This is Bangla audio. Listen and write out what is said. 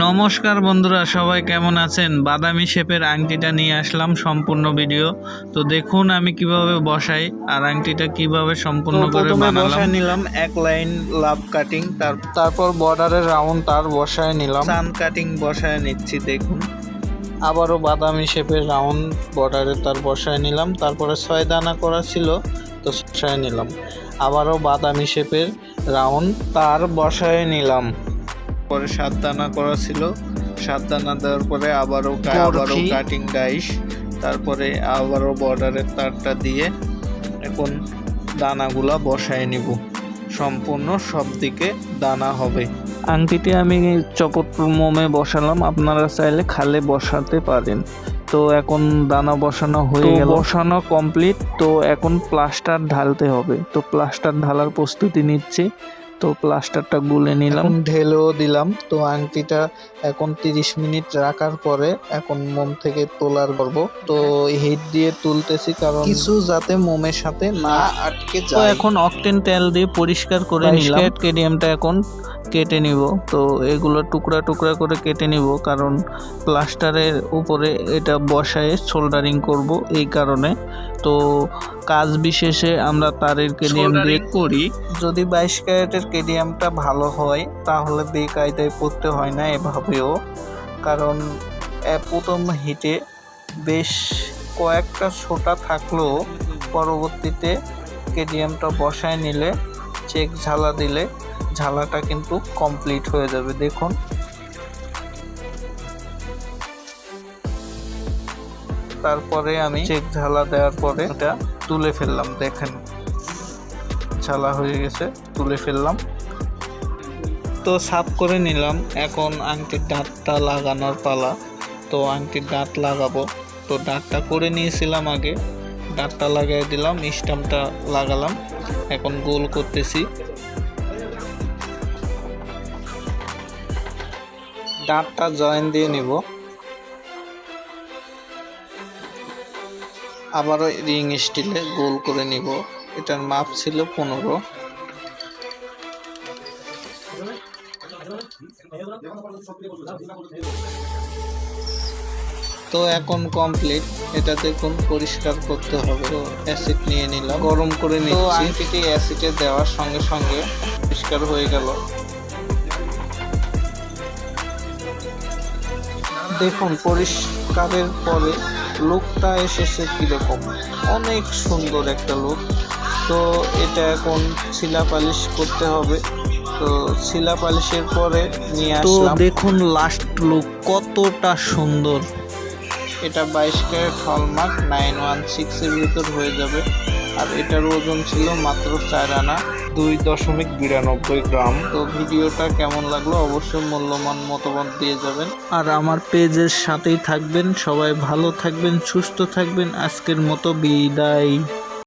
নমস্কার বন্ধুরা সবাই কেমন আছেন? বাদামি শেপের আংটিটা নিয়ে আসলাম সম্পূর্ণ ভিডিও। তো দেখুন আমি কীভাবে বসাই আর আংটিটা কীভাবে সম্পূর্ণ করে বসায় নিলাম এক লাইন লাভ কাটিং তার তারপর বর্ডারের রাউন্ড তার বসায় নিলাম। সান কাটিং বসায় নিচ্ছি দেখুন। আবারও বাদামি শেপের রাউন্ড বর্ডারে তার বসায় নিলাম। তারপরে ছয় দানা করা ছিল তো বসায় নিলাম। আবারও বাদামি শেপের রাউন্ড তার বসায় নিলাম। পরে সাত দানা করা ছিল। সাত দানা দেওয়ার পরে আবারও আবারও কাটিং ডাইস তারপরে আবারও বর্ডারের তারটা দিয়ে এখন দানাগুলা বসায় নিব। সম্পূর্ণ সব দিকে দানা হবে। আংটিটি আমি চপট মোমে বসালাম আপনারা চাইলে খালে বসাতে পারেন। তো এখন দানা বসানো হয়ে গেল। বসানো কমপ্লিট তো এখন প্লাস্টার ঢালতে হবে। তো প্লাস্টার ঢালার প্রস্তুতি নিচ্ছি। তো প্লাস্টারটা গুলে নিলাম। ঢেলেও দিলাম। তো আংটিটা এখন তিরিশ মিনিট রাখার পরে এখন মোম থেকে তোলার করব। তো হিট দিয়ে তুলতেছি কারণ কিছু যাতে মোমের সাথে না আটকে তো যায় এখন অকটেন তেল দিয়ে পরিষ্কার করে নিলাম। কেডিএমটা এখন কেটে নিব। তো এগুলো টুকরা টুকরা করে কেটে নিব কারণ প্লাস্টারের উপরে এটা বসায় সোল্ডারিং করব এই কারণে। তো কাজ বিশেষে আমরা তারের কেডিএম দিয়ে করি। যদি বাইশ ক্যারেটের কেডিএমটা ভালো হয় তাহলে বেকায়দায় পড়তে হয় না এভাবেও। কারণ প্রথম হিটে বেশ কয়েকটা ছোটা থাকলেও পরবর্তীতে কেডিএমটা বসায় নিলে চেক ঝালা দিলে ঝালাটা কিন্তু কমপ্লিট হয়ে যাবে, দেখুন। তারপরে আমি চেক ঝালা দেওয়ার পরে এটা তুলে ফেললাম, দেখেন। ঝালা হয়ে গেছে, তুলে ফেললাম। তো সাফ করে নিলাম, এখন আংটির দাঁতটা লাগানোর পালা। তো আংটির দাঁত লাগাবো। তো দাঁতটা করে নিয়েছিলাম আগে। দাঁতটা লাগাই দিলাম স্টাম্পটা লাগালাম। এখন গোল করতেছি। দাঁতটা জয়েন দিয়ে নিব। আবারও রিং স্টিলে গোল করে নিব। এটার মাপ ছিল পনেরো। তো এখন কমপ্লিট এটা দেখুন পরিষ্কার করতে হবে। তো অ্যাসিড নিয়ে নিলাম। গরম করে নিচ্ছি। তো আংটিটি অ্যাসিডে দেওয়ার সঙ্গে সঙ্গে পরিষ্কার হয়ে গেল। দেখুন পরিষ্কারের পরে লুকটা এসেছে কীরকম? অনেক সুন্দর একটা লুক তো এটা এখন শিলা পালিশ করতে হবে। তো শিলা পালিশের পরে নিয়ে তো আসলাম। দেখুন লাস্ট লুক কতটা সুন্দর। এটা বাইশ ক্যারেট হলমার্ক, নাইন ওয়ান সিক্সের ভিতর হয়ে যাবে। আর এটার ওজন ছিল মাত্র চার আনা, দুই দশমিক বিরানব্বই গ্রাম। তো ভিডিওটা কেমন লাগল অবশ্যই মূল্যমান মতামত দিয়ে যাবেন। আর আমার পেজের সাথেই থাকবেন। সবাই ভালো থাকবেন, সুস্থ থাকবেন। আজকের মতো বিদায়।